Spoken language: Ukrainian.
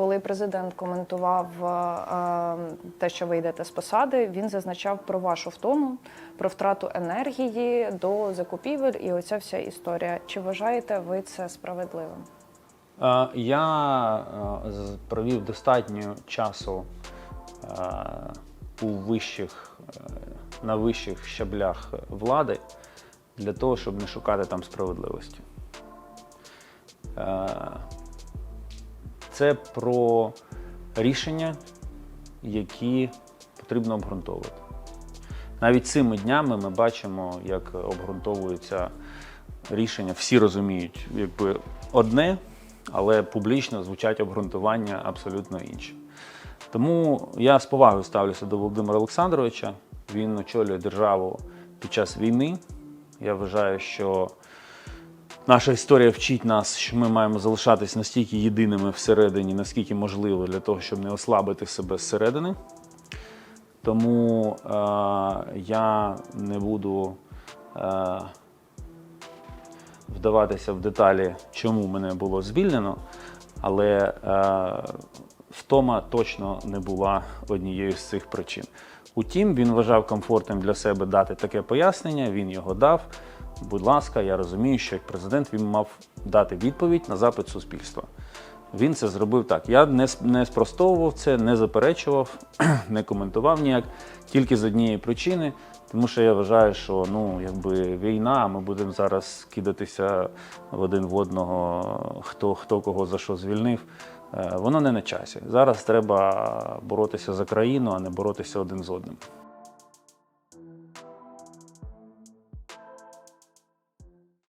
коли президент коментував е, те, що ви йдете з посади, він зазначав про вашу втому, про втрату енергії до закупівель і оця вся історія. Чи вважаєте ви це справедливим? Е, Я е, провів достатньо часу е, у вищих, е, на вищих щаблях влади для того, щоб не шукати там справедливості. Це про рішення, які потрібно обґрунтовувати. Навіть цими днями ми бачимо, як обґрунтовуються рішення. Всі розуміють, якби одне, але публічно звучать обґрунтування абсолютно інші. Тому я з повагою ставлюся до Володимира Олександровича. Він очолює державу під час війни. Я вважаю, що наша історія вчить нас, що ми маємо залишатись настільки єдиними всередині, наскільки можливо, для того, щоб не ослабити себе зсередини. Тому е, я не буду е, вдаватися в деталі, чому мене було звільнено, але е, втома точно не була однією з цих причин. Утім, він вважав комфортним для себе дати таке пояснення, він його дав. Будь ласка, я розумію, що як президент він мав дати відповідь на запит суспільства. Він це зробив так. Я не, не спростовував це, не заперечував, не коментував ніяк, тільки з однієї причини, тому що я вважаю, що ну, якби війна, а ми будемо зараз кидатися в один в одного, хто, хто кого за що звільнив. Е, Воно не на часі. Зараз треба боротися за країну, а не боротися один з одним.